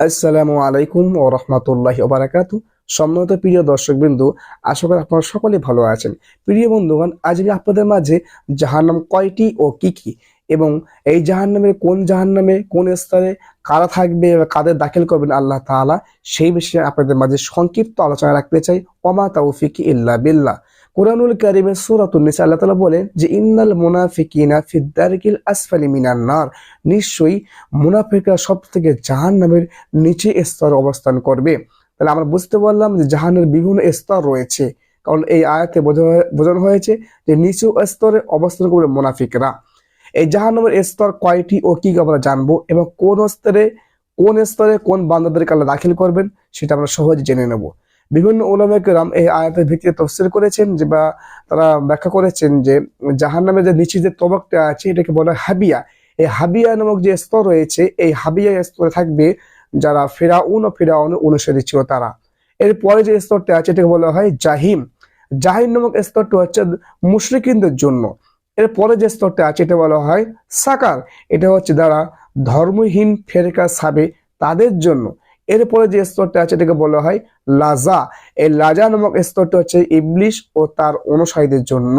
আসসালামু আলাইকুম ও রহমতুল্লাহি ওবারাকাতু। সম্মানিত প্রিয় দর্শকবৃন্দু, আশা করি আপনারা সকলে ভালো আছেন। প্রিয় বন্ধুগণ, আজ আমি আপনাদের মাঝে জাহান্নাম কয়টি ও কি কি? এবং এই জাহান্নামের কোন জাহান্নামে, কোন স্তরে, কারা থাকবে কাদের দাখিল করবেন আল্লাহ তাআলা, সেই বিষয়ে আপনাদের মাঝে সংক্ষিপ্ত আলোচনা রাখতে চাই। ওমা তৌফিক ইল্লা বিল্লাহ। কোরআনুল কারিমের সূরাতুন নিসা, আল্লাহ তাআলা বলেন যে, ইন্নাল মুনাফিকিনা ফিদ দারকিল আসফালি মিনার নার। নিশ্চয়ই মুনাফিকরা সব থেকে জাহান্নামের নিচে স্তরে অবস্থান করবে। তাহলে আমরা বুঝতে পারলাম যে জাহান্নের বিভিন্ন স্তর রয়েছে। কারণ এই আয়াতে বোঝা- বোঝানো হয়েছে যে, নিচু স্তরে অবস্থান করবে মুনাফিকরা। এই জাহান্নামের স্তর কয়টি ও কি আমরা জানব এবং কোন স্তরে কোন স্তরে কোন বান্দাদেরকে আল্লাহ দাখিল করবেন, সেটা আমরা সহজে জেনে নেব। বিভিন্ন ওলামেকেরাম এই আয়াতের ভিত্তিতে তফসির করেছেন যে বা তারা ব্যাখ্যা করেছেন যে জাহান্নামের যে নিচে যে তবকটা আছে, এটাকে বলা হয় হাবিয়া। এই হাবিয়া নামক যে স্তর রয়েছে, এই হাবিয়া স্তরে থাকবে যারা ফেরাউন ও ফেরাউন অনুসারী ছিল তারা। এরপরে যে স্তরটা আছে, এটাকে বলা হয় জাহিম। জাহিম নামক স্তরটা হচ্ছে মুশরিকিনদের জন্য। এরপরে যে স্তরটা আছে, এটা বলা হয় সাকার। এটা হচ্ছে যারা ধর্মহীন ফেরকা সাবে তাদের জন্য। এরপরে যে স্তরটা আছে এটাকে বলা হয় লাজা। এই লাজা নামক স্তরটা হচ্ছে ইবলিশ ও তার অনুসারীদের জন্য।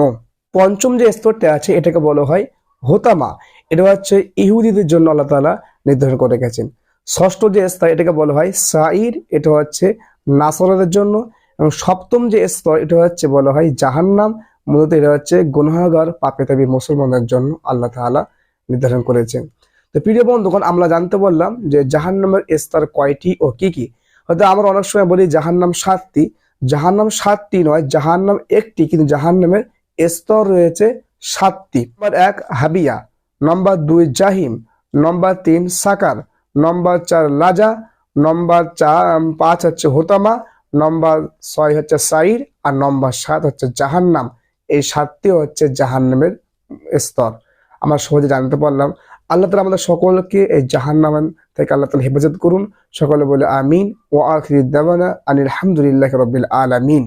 পঞ্চম যে স্তরটা আছে এটাকে বলা হয় হোতামা। এটা হচ্ছে ইহুদিদের জন্য আল্লাহ তাআলা নির্ধারণ করে গেছেন ষষ্ঠ যে স্তর এটাকে বলা হয় সাইর এটা হচ্ছে নাসরাদের জন্য। এবং সপ্তম যে স্তর এটা হচ্ছে বলা হয় জাহান্নাম। মূলত এটা হচ্ছে গুনাহগার পাপেতাবি মুসলমানদের জন্য আল্লাহ তাআলা নির্ধারণ করেছেন। তো প্রিয় বন্ধুগণ আমরা জানতে বললাম যে জাহান্নামের স্তর কয়টি ও কি কি? হয়তো আমরা অনেক সময় বলি জাহান্নাম সাতটি। জাহান্নাম সাতটি নয়, জাহান্নাম একটি, কিন্তু জাহান্নামের স্তর রয়েছে সাতটি। নম্বর এক, হাবিয়া। নম্বর দুই, জাহিম। নম্বর তিন, সাকার। নম্বর চার, লাজা। নম্বর চার পাঁচ হচ্ছে হোতামা। নম্বর ছয় হচ্ছে সাইর আর নম্বর সাত হচ্ছে জাহান্নাম। এই সাতটি হচ্ছে জাহান্নামের স্তর। আমরা সহজে জানতে পারলাম। আল্লাহ তালা আমাদের সকলকে এই জাহান্নাম থেকে আল্লাহ তালা হেফাজত করুন। সকলে বলে আমিন। ও আখির দাবানা আনিল আলহামদুলিল্লাহ রবিল আলামিন।